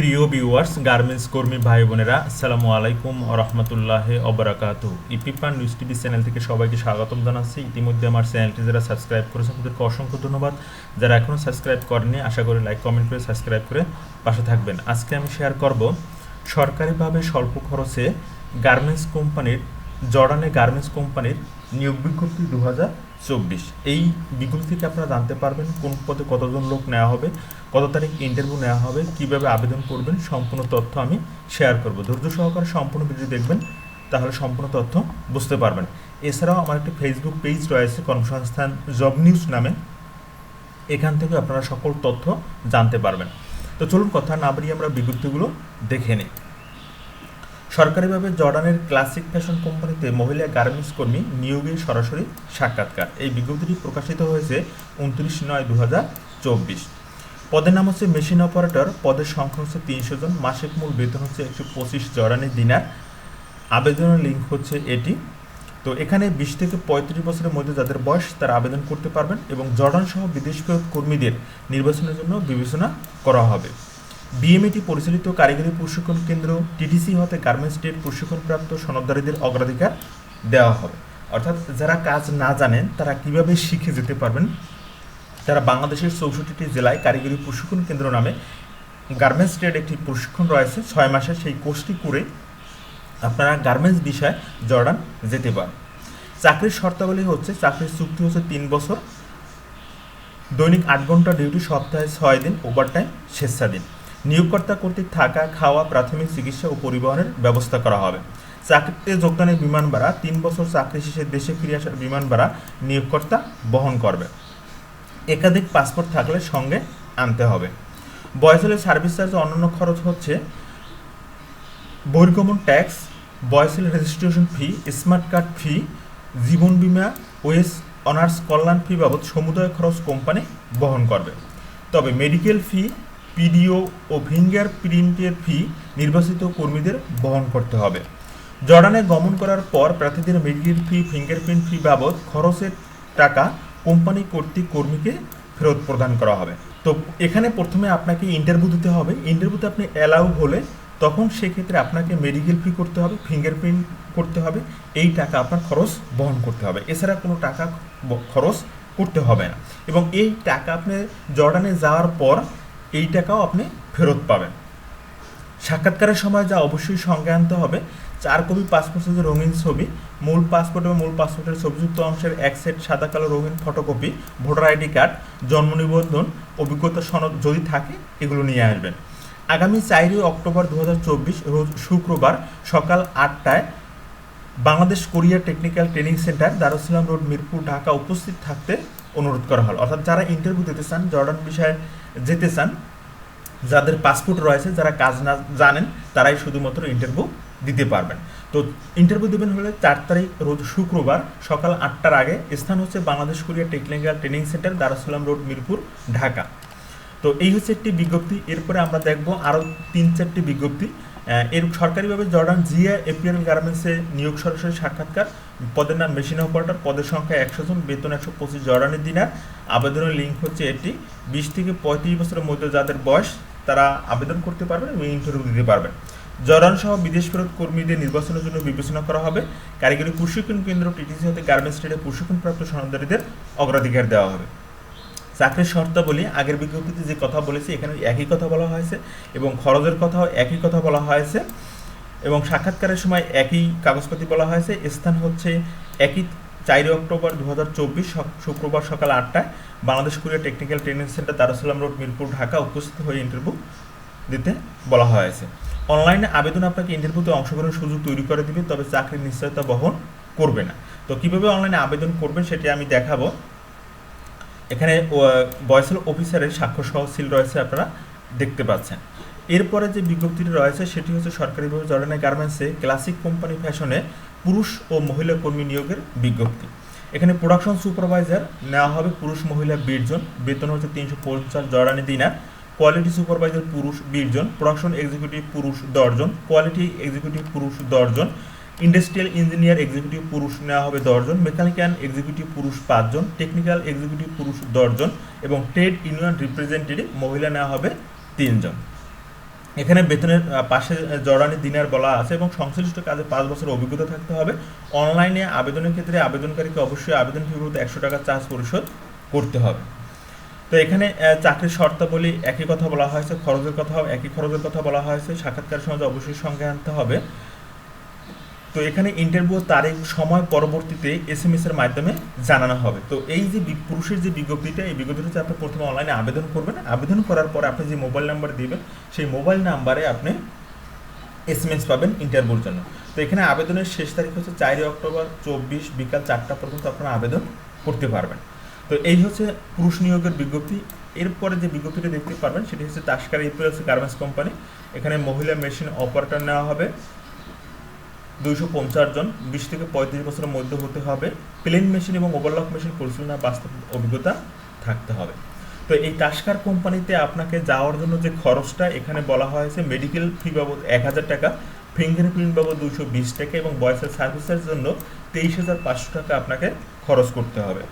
প্রিয় viewers garments কর্মী ভাই বোনেরা, আসসালামু আলাইকুম রহমতুল্লাহ অবরাকাত ইপিপান নিউজ টিভি চ্যানেল থেকে সবাইকে স্বাগতম জানাচ্ছি। ইতিমধ্যে আমার চ্যানেলটি যারা সাবস্ক্রাইব করেছেন, তাদেরকে অসংখ্য ধন্যবাদ। যারা এখনও সাবস্ক্রাইব করেনি আশা করি লাইক কমেন্ট করে সাবস্ক্রাইব করে পাশে থাকবেন। আজকে আমি শেয়ার করব সরকারিভাবে স্বল্প খরচে গার্মেন্টস কোম্পানির, জর্ডানে গার্মেন্টস কোম্পানির নিয়োগ বিজ্ঞপ্তি দু হাজার চব্বিশ। এই বিজ্ঞপ্তি থেকে আপনারা জানতে পারবেন কোন পদে কতজন লোক নেওয়া হবে, কত তারিখ ইন্টারভিউ নেওয়া হবে, কীভাবে আবেদন করবেন, সম্পূর্ণ তথ্য আমি শেয়ার করব। ধৈর্য সহকারে সম্পূর্ণ ভিডিও দেখবেন, তাহলে সম্পূর্ণ তথ্য বুঝতে পারবেন। এছাড়াও আমার একটি ফেসবুক পেজ রয়েছে, কর্মসংস্থান জব নিউজ নামে। এখান থেকে আপনারা সকল তথ্য জানতে পারবেন। তো চলুন কথা না বাড়িয়ে আমরা বিজ্ঞপ্তিগুলো দেখে নিই। সরকারিভাবে জর্ডানের ক্লাসিক ফ্যাশন কোম্পানিতে মহিলা গার্মেন্টস কর্মী নিয়োগে সরাসরি সাক্ষাৎকার। এই বিজ্ঞপ্তিটি প্রকাশিত হয়েছে উনত্রিশ নয় দু চব্বিশ। পদের নাম হচ্ছে মেশিন অপারেটর। পদের সংখ্যা হচ্ছে তিনশো জন। মাসিক মূল বেতন হচ্ছে একশো পঁচিশ জর্ডানের দিনার। আবেদনের লিঙ্ক হচ্ছে এটি। তো এখানে বিশ থেকে পঁয়ত্রিশ বছরের মধ্যে যাদের বয়স, তারা আবেদন করতে পারবেন এবং জর্ডান সহ বিদেশ কর্মীদের নির্বাচনের জন্য বিবেচনা করা হবে। বিএমএটি পরিচালিত কারিগরি প্রশিক্ষণ কেন্দ্র টিটিসি হতে গার্মেন্টস ট্রেড প্রশিক্ষণপ্রাপ্ত সনদদারীদের অগ্রাধিকার দেওয়া হবে। অর্থাৎ যারা কাজ না জানেন, তারা কীভাবে শিখে যেতে পারবেন? তারা বাংলাদেশের চৌষট্টিটি জেলায় কারিগরি প্রশিক্ষণ কেন্দ্র নামে গার্মেন্টস ট্রেড একটি প্রশিক্ষণ রয়েছে। ছয় মাসের সেই কোর্সটি করে আপনারা গার্মেন্টস বিষয়ে জর্ডান যেতে পারেন। চাকরির শর্তাবলী হচ্ছে, চাকরির চুক্তি হচ্ছে তিন বছর। দৈনিক আট ঘণ্টা ডিউটি, সপ্তাহে ছয় দিন, ওভারটাইম স্বেচ্ছাদিন নিয়োগকর্তা কর্তৃক থাকা খাওয়া, প্রাথমিক চিকিৎসা ও পরিবহনের ব্যবস্থা করা হবে। চাকরিতে যোগদানের বিমান ভাড়া, তিন বছর চাকরি শেষে দেশে ফিরে আসার বিমান ভাড়া নিয়োগকর্তা বহন করবে। একাধিক পাসপোর্ট থাকলে সঙ্গে আনতে হবে। বয়সেলের সার্ভিস চার্জ অন্যান্য খরচ হচ্ছে বহির্গমন tax BOESL registration fee smart card fee জীবন বিমা, ওয়েস অনার্স কল্যাণ ফি বাবদ সমুদায় খরচ কোম্পানি বহন করবে। তবে মেডিকেল ফি পিডিও ও ফিঙ্গার প্রিন্টের ফি নির্বাচিত কর্মীদের বহন করতে হবে। জর্ডানে গমন করার পর প্রার্থীদের মেডিকেল ফি ফিঙ্গারপ্রিন্ট ফি বাবদ খরচের টাকা কোম্পানি কর্তৃক কর্মীকে ফেরত প্রদান করা হবে। তো এখানে প্রথমে আপনাকে ইন্টারভিউ দিতে হবে। ইন্টারভিউতে আপনি অ্যালাউ হলে তখন সেক্ষেত্রে আপনাকে মেডিকেল ফি করতে হবে, ফিঙ্গারপ্রিন্ট করতে হবে, এই টাকা আপনার খরচ বহন করতে হবে। এছাড়া কোনো টাকা খরচ করতে হবে না। এবং এই টাকা আপনি জর্ডানে যাওয়ার পর এই টাকাও আপনি ফেরত পাবেন। সাক্ষাৎকারের সময় যা অবশ্যই সঙ্গে আনতে হবে, চার কপি পাসপোর্ট সাইজের রঙিন ছবি, মূল পাসপোর্ট এবং মূল পাসপোর্টের ছবিযুক্ত অংশের এক সেট সাদা কালো রঙিন ফটোকপি ভোটার আইডি কার্ড জন্ম নিবন্ধন, অভিজ্ঞতা সনদ যদি থাকে, এগুলো নিয়ে আসবেন। আগামী চারই অক্টোবর দু রোজ শুক্রবার সকাল আটটায় Bangladesh Korea technical training centre, Darussalam road, Mirpur, Dhaka উপস্থিত থাকতে অনুরোধ করা হলো। অর্থাৎ যারা ইন্টারভিউ দিতে চান, জর্ডান বিষয়ে যেতে চান, যাদের পাসপোর্ট রয়েছে, যারা কাজ না জানেন, তারাই শুধুমাত্র ইন্টারভিউ দিতে পারবেন। তো ইন্টারভিউ দেবেন হলে চার তারিখ রোজ শুক্রবার সকাল আটটার আগে স্থান হচ্ছে Bangladesh Korea technical training centre, Darussalam road, Mirpur, Dhaka. তো এই হচ্ছে একটি বিজ্ঞপ্তি। এরপরে আমরা দেখব আরও তিন চারটি বিজ্ঞপ্তি। এর সরকারিভাবে জর্ডান জিয়া এপিএল গার্মেন্টসে নিয়োগ সরাসরি সাক্ষাৎকার। পদের নাম মেশিন অপারেটর, পদের সংখ্যা একশো জন, বেতন একশো পঁচিশ, জর্ডানের দিনার। আবেদনের লিঙ্ক হচ্ছে এটি। বিশ থেকে পঁয়ত্রিশ বছরের মধ্যে যাদের বয়স, তারা আবেদন করতে পারবেন এবং ইন্টারভিউ দিতে পারবেন। জর্ডান সহ বিদেশ ফেরত কর্মীদের নির্বাচনের জন্য বিবেচনা করা হবে। কারিগরি প্রশিক্ষণ কেন্দ্র, টিটিসি হতে গার্মেন্টস ট্রেডে প্রশিক্ষণপ্রাপ্ত সনদারীদের অগ্রাধিকার দেওয়া হবে। চাকরির শর্তাবলী, আগের বিজ্ঞপ্তিতে যে কথা বলেছি, এখানে একই কথা বলা হয়েছে এবং খরচের কথাও একই কথা বলা হয়েছে এবং সাক্ষাৎকারের সময় একই কাগজপাতি বলা হয়েছে। স্থান হচ্ছে একই চারই অক্টোবর দু হাজার চব্বিশ শুক্রবার সকাল আটটায় Bangladesh Korea technical training centre Darussalam road, Mirpur, Dhaka উপস্থিত হয়ে ইন্টারভিউ দিতে বলা হয়েছে। অনলাইনে আবেদন আপনাকে ইন্টারভিউতে অংশগ্রহণের সুযোগ তৈরি করে দিবে, তবে চাকরির নিশ্চয়তা বহন করবে না। তো কীভাবে অনলাইনে আবেদন করবেন সেটি আমি দেখাবো। এখানে বয়সেল অফিসারের স্বাক্ষর সহ সিল রয়েছে আপনারা দেখতে পাচ্ছেন। এরপরে যে বিজ্ঞপ্তিটি রয়েছে, সেটি হচ্ছে সরকারিভাবে জর্ডানের গার্মেন্টসে ক্লাসিক কোম্পানি ফ্যাশনে পুরুষ ও মহিলা কর্মী নিয়োগের বিজ্ঞপ্তি। এখানে প্রোডাকশন সুপারভাইজার নেওয়া হবে পুরুষ, মহিলা, বিশ জন। বেতন হচ্ছে তিনশো পঞ্চাশ জর্ডানি দিনার কোয়ালিটি সুপারভাইজার পুরুষ, বিশ জন। প্রোডাকশন এক্সিকিউটিভ পুরুষ দশজন কোয়ালিটি এক্সিকিউটিভ পুরুষ দশজন ইন্ডাস্ট্রিয়াল ইঞ্জিনিয়ার এক্সিকিউটিভ পুরুষ নেওয়া হবে দশজন, মেকানিক্যাল এক্সিকিউটিভ পুরুষ পাঁচজন, টেকনিক্যাল এক্সিকিউটিভ পুরুষ দশজন এবং ট্রেড ইউনিয়ন রিপ্রেজেন্টেটিভ মহিলা নেওয়া হবে তিনজন। এখানে বেতনের পাশে জর্ডানি দিনার বলা আছে এবং সংশ্লিষ্ট কাজে পাঁচ বছর অভিজ্ঞতা থাকতে হবে। অনলাইনে আবেদনের ক্ষেত্রে আবেদনকারীকে অবশ্যই আবেদন ফি বাবদ একশো টাকা চার্জ পরিশোধ করতে হবে। তো এখানে চাকরির শর্তাবলী একই কথা বলা হয়েছে, খরচের কথা একই খরচের কথা বলা হয়েছে, সাক্ষাৎকার সময় অবশ্যই সঙ্গে আনতে হবে। তো এখানে ইন্টারভিউ তারিখ, সময় পরবর্তীতে এস এম এস এর মাধ্যমে জানানো হবে। তো এই যে পুরুষের যে বিজ্ঞপ্তিটা, এই বিজ্ঞপ্তিটা আপনি প্রথমে অনলাইনে আবেদন করবেন। আবেদন করার পর আপনি যে মোবাইল নাম্বার দিবেন, সেই মোবাইল নাম্বারে আপনি এস এম এস পাবেন ইন্টারভিউর জন্য। তো এখানে আবেদনের শেষ তারিখ হচ্ছে চারই অক্টোবর, চব্বিশ বিকাল চারটা পর্যন্ত আপনারা আবেদন করতে পারবেন। তো এই হচ্ছে পুরুষ নিয়োগের বিজ্ঞপ্তি। এরপরে যে বিজ্ঞপ্তিটা দেখতে পারবেন, সেটি হচ্ছে তাস্কার ইপিএলসি গার্মেন্টস কোম্পানি। এখানে মহিলা মেশিন অপারেটর নেওয়া হবে। দুইশো পঞ্চাশ জন, বিশ থেকে পঁয়ত্রিশ বছরের মধ্যে হতে হবে। প্লেন মেশিন এবং ওভারলক মেশিন পরিচালনার বাস্তব অভিজ্ঞতা থাকতে হবে। তো এই টাস্কার কোম্পানিতে আপনাকে যাওয়ার জন্য যে খরচটা, এখানে বলা হয়েছে মেডিকেল ফি বাবদ এক হাজার টাকা ফিঙ্গারপ্রিন্ট বাবদ দুশো বিশ টাকা এবং বয়সের সার্ভিসের জন্য তেইশ হাজার পাঁচশো টাকা আপনাকে খরচ করতে হবে।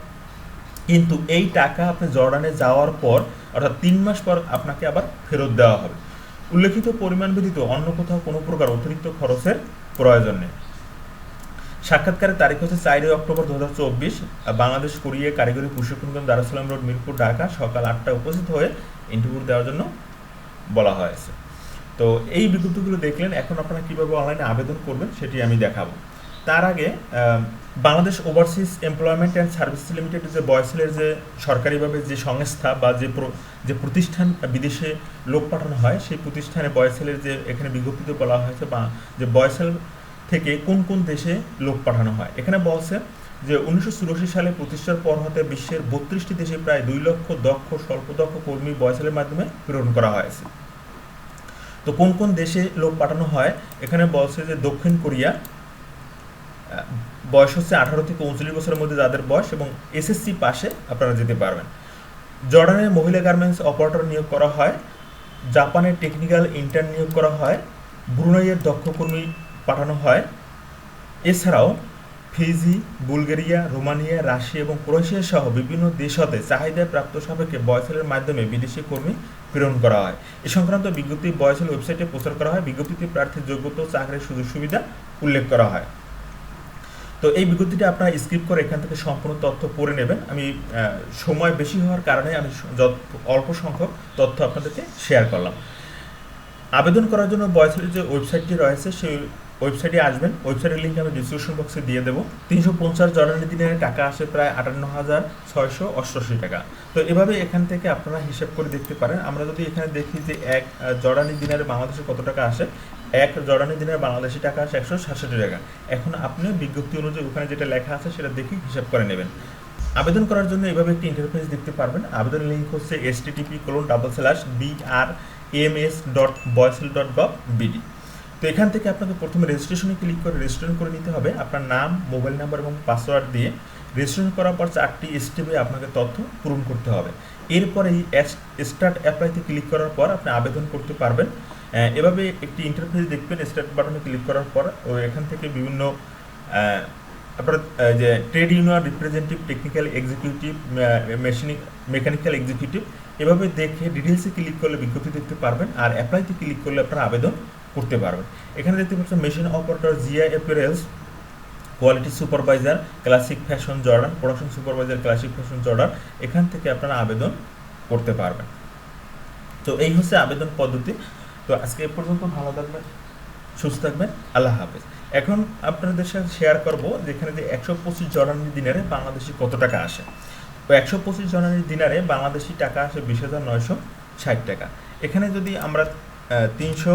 কিন্তু এই টাকা আপনি জর্ডানে যাওয়ার পর, অর্থাৎ তিন মাস পর আপনাকে আবার ফেরত দেওয়া হবে। উল্লেখিত পরিমাণ ব্যতীত অন্য কোথাও কোনো প্রকার অতিরিক্ত খরচের প্রয়োজন নেই। সাক্ষাৎকারের তারিখ হচ্ছে চারই অক্টোবর দু হাজার চব্বিশ। বাংলাদেশ কোরিয়া কারিগরি প্রশিক্ষণ দারুসালাম রোড, মিরপুর, ঢাকা সকাল আটটায় উপস্থিত হয়ে ইন্টারভিউ দেওয়ার জন্য বলা হয়েছে। তো এই বিজ্ঞপ্তিগুলো দেখলেন, এখন আপনারা কীভাবে অনলাইনে আবেদন করবেন সেটি আমি দেখাবো। তার আগে Bangladesh overseas employment and service limited যে বয়সেলের যে সরকারিভাবে যে সংস্থা বা যে যে প্রতিষ্ঠান বিদেশে লোক পাঠানো হয়, সেই প্রতিষ্ঠানে বয়সেলের যে এখানে বিজ্ঞপ্তিতে বলা হয়েছে বা যে বয়সেল থেকে কোন কোন দেশে লোক পাঠানো হয়। এখানে বলছে যে উনিশশো চুরাশি সালে প্রতিষ্ঠার পর হতে বিশ্বের বত্রিশটি দেশে প্রায় দুই লক্ষ দক্ষ, স্বল্প দক্ষ কর্মী বয়সেলের মাধ্যমে প্রেরণ করা হয়েছে। তো কোন কোন দেশে লোক পাঠানো হয়? এখানে বলছে যে দক্ষিণ কোরিয়া বয়স হচ্ছে আঠারো থেকে উনচল্লিশ বছরের মধ্যে যাদের বয়স এবং এসএসসি পাশে আপনারা যেতে পারবেন। জর্ডানের মহিলা গার্মেন্টস অপারেটর নিয়োগ করা হয়, জাপানের টেকনিক্যাল ইন্টার্ন নিয়োগ করা হয়, ব্রুনাইয়ের দক্ষ কর্মী পাঠানো হয়। এছাড়াও ফিজি, বুলগেরিয়া, রোমানিয়া, রাশিয়া এবং ক্রোয়েশিয়া সহ বিভিন্ন দেশ হতে চাহিদা প্রাপ্ত সাপেক্ষে বয়সেলের মাধ্যমে বিদেশি কর্মী প্রেরণ করা হয়। এ সংক্রান্ত বিজ্ঞপ্তি বয়সেল ওয়েবসাইটে প্রচার করা হয়। বিজ্ঞপ্তিতে প্রার্থীর যোগ্যতা চাকরির সুযোগ সুবিধা উল্লেখ করা হয়। তো এই বিজ্ঞপ্তিটা আপনারা স্কিপ করে এখান থেকে সম্পূর্ণ তথ্য পড়ে নেবেন। আমি সময় বেশি হওয়ার কারণে আমি অল্প সংখ্যক তথ্য আপনাদেরকে শেয়ার করলাম। আবেদন করার জন্য বয়সের যে ওয়েবসাইটটি রয়েছে, সেই ওয়েবসাইটে আসবেন। ওয়েবসাইটের লিঙ্ক আমি ডিসক্রিপশন বক্সে দিয়ে দেবো। তিনশো পঞ্চাশ জর্নালি দিনের টাকা আসে প্রায় আটান্ন হাজার ছয়শো অষ্টআশি টাকা। তো এভাবে এখান থেকে আপনারা হিসাব করে দেখতে পারেন। আমরা যদি এখানে দেখি যে এক জর্ডানি দিনের বাংলাদেশে কত টাকা আসে এক জর্ডানি দিনের বাংলাদেশি টাকা আসে একশো সাতষট্টি টাকা। এখন আপনি বিজ্ঞপ্তি অনুযায়ী ওখানে যেটা লেখা আছে সেটা দেখে হিসাব করে নেবেন। আবেদন করার জন্য এভাবে একটি ইন্টারফেস দেখতে পারবেন। আবেদন লিঙ্ক হচ্ছে S TTP colon double slash B R M S dot BOESL dot gov BD তো এখান থেকে আপনাকে প্রথমে রেজিস্ট্রেশনে ক্লিক করে রেজিস্ট্রেশন করে নিতে হবে। আপনার নাম মোবাইল নাম্বার এবং পাসওয়ার্ড দিয়ে রেজিস্ট্রেশন করার পর চারটি স্টেপে আপনাকে তথ্য পূরণ করতে হবে। এরপরে এই স্টার্ট অ্যাপ্লাইতে ক্লিক করার পর আপনি আবেদন করতে পারবেন। এভাবে একটি ইন্টারফেস দেখবেন স্টার্ট বাটনে ক্লিক করার পর, ও এখান থেকে বিভিন্ন আপনার যে trade union representative technical executive mechanic mechanical executive এভাবে দেখে ডিটেলসে ক্লিক করলে বিজ্ঞপ্তি দেখতে পারবেন, আর অ্যাপ্লাইতে ক্লিক করলে আপনারা আবেদন করতে পারবেন। এখানে দেখতে পাচ্ছেন machine operator GI apparels quality supervisor classic fashion Jordan production supervisor classic fashion Jordan এখান থেকে আপনারা আবেদন করতে পারবেন। তো এই হচ্ছে আবেদন পদ্ধতি। তো আজকে এ পর্যন্ত ভালো থাকবেন, সুস্থ থাকবেন, আল্লাহ হাফেজ। এখন আপনাদের সাথে শেয়ার করব যেখানে যে একশো পঁচিশ জনানি দিনারে বাংলাদেশি কত টাকা আসে। তো একশো পঁচিশ জনানি দিনারে বাংলাদেশি টাকা আসে বিশ হাজার নয়শো ষাট টাকা। এখানে যদি আমরা তিনশো